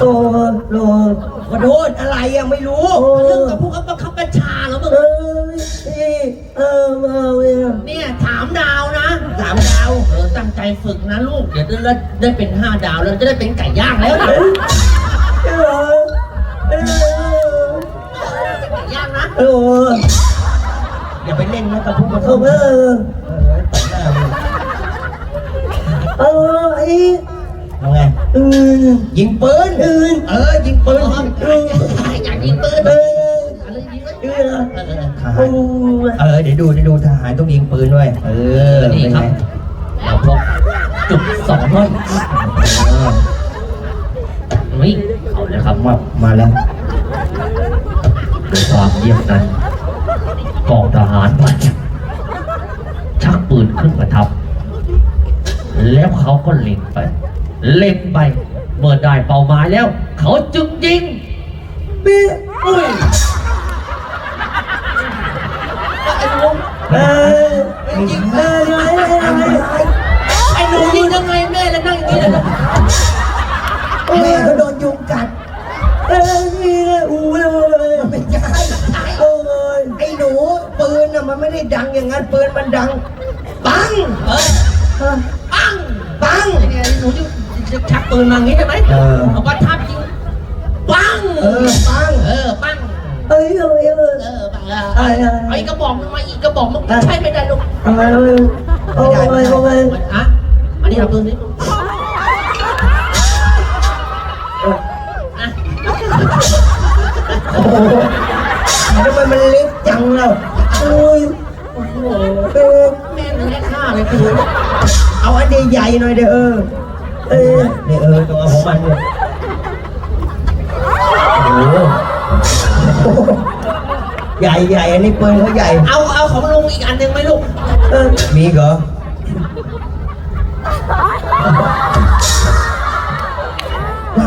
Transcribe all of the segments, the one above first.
โอ้โหขอโทษอะไรอะไม่รู้เรื่องกับพวกบังคับบัญชาแล้วมึงเออนี่เออมาเลยเนี่ยถามดาวนะสามดาวเออตั้งใจฝึกนะลูก เดี๋ยวได้ได้เป็นห้าดาวแล้วจะได้เป็นไก่ย่างแล้วนะเออเออไก่ย่างนะเอออย่าไปเล่นนะกับพวกมันเขาเออเออไอ้เอาไง อืมยิงปืนอืมเออ ยิงปืนอยากยิงปืนเอเออออะไรยิงเลยเออเออเออโอ้เออเดี๋ยวดูเดี๋ยวดูทหารต้องยิงปืนด้วย เออนี่เป็นครัไงบเราพกจุดสองร้อยเออนี่เอาเลยครับมามาแล้วด้วยความเยี่ยมนั้นกองทหารมันชักปืนขึ้นมาทับ แล้วเขาก็เล็งไป เล็งไป เมื่อได้เป้าหมายแล้ว เขาจึงยิงเป๊ะอุ้ยไอ้หนูเออยิงเออไงไงไอ้หนูยิงยังไงแม่แล้วนั่งอย่างนี้เลยนะแม่เขาโดนยุงกัดเออนี่อู้เลยไม่ใช่โอ้ยไอ้หนูปืนน่ะมันไม่ได้ดังอย่างนั้นปืนมันดังปังเออเออปังปังไอ้เนี่ยหนูจะ จะชักปืนมาอย่างนี้ใช่ไหมเออเอาประทับยิงปังเออปังเออปังเอ้ยเอ้ยเอ้ย เออปังเออเอาอีกกระบอกนึงมาอีกกระบอกมันใช่ไม่ได้ลูกทำไมเลยโอ้ยโอ้ยอะอันนี้เอาปืนนี้อะโอ้โหทำไมมันเล็กจังเราโอ้ยโอ้โหเออแม่งแม่ฆ่าเลยคือเอาอันใหญ่ๆหน่อยเด้อเออ เออนี่เออตัวของมันเนี่ยโอ้โหใหญ่ๆอันนี้ปืนเขาใหญ่ เอาเอาของลุงอีกอันหนึ่งไหมลูก เออ มีอีกเหรอ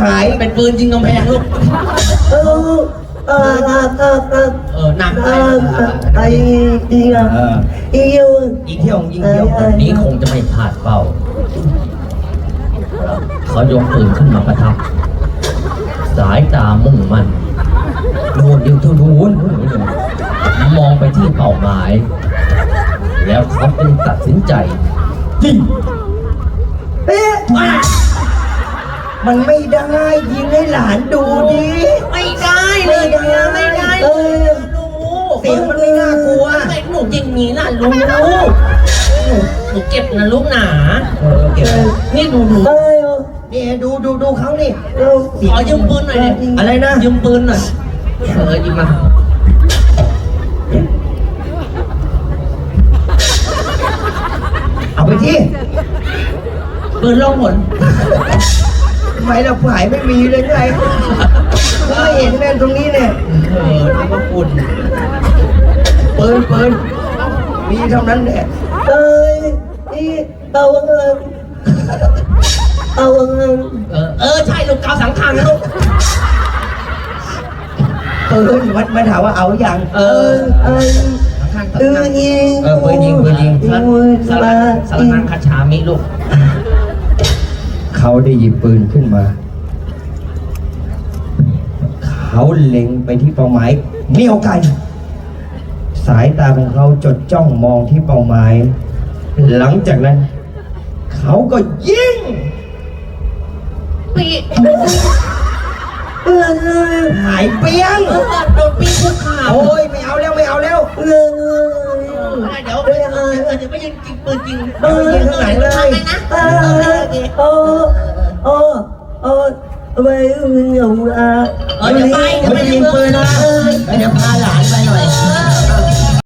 หายเป็นปืนยิงกำแพงลูก เออเออเออเออเออเออหนักเอไปอไอ้อีอะเอออีอะยิงเที่ยวยิงเที่ยววันนี้คงจะไม่พลาดเป้า เขายกปืนขึ้นมาประทับ สายตามุ่งมั่นโดนเดียวเท่านู้นมองไปที่เป้าหมาย แล้วเขาจึงตัดสินใจยิงเอ๊ะมันไม่ได้ยิงให้หลานดูดิไม่ได้เลยนะไม่ได้เอเลยอลูกเสียงมันไม่น่ากลัวทำไมหนูยิงงี้ล่ะลูกหนูหนูเก็บนะลูกหนาเออเก็บไว้นี่หนูห นูเอ้ยนี่ดูดูดูเขานี่เออขอยืมปืนหน่อยดิอะไรนะยืมปืนหน่อยเออยืมมาเอาไปที่ปืนล่องหนทำไมเราฝ่ายไม่มีเลยไงไม่เห็นแม่ตรงนี้เนี่ยเออนี่ก็ปุ่นปืนปืนมีเท่านั้นแหละเอ้ยนี่เอาเงิน เอาเงินเออเออใช่ลูกกาสังขังลูกปืนวัดมาถามว่าเอาอย่างเออเออสังขังเออยิงเออปืนยิงปืนยิงสารปืนสารมาสารนังคาชามิลูก เขาได้หยิบปืนขึ้นมา เขาเล็งไปที่เป้าหมายเหนี่ยวไกลสายตาของเขาจดจ้องมองที่เป้าหมาย หลังจากนั้น เขาก็ยิง ปีเออเออหายเปี้ยงเออโดนปีคุกขาโอ้ยไม่เอาแล้วไม่เอาแล้วเออเออเดี๋ยวเดี๋ยวเออเดี๋ยวไปยิงจริงปืนจริงเออยิงข้างหลังเลยทำไงนะเออเออเออเออไปอยู่อะเออเดี๋ยวไปเดี๋ยวไปยิงปืนนะเออเดี๋ยวพาหลานไปหน่อยเอ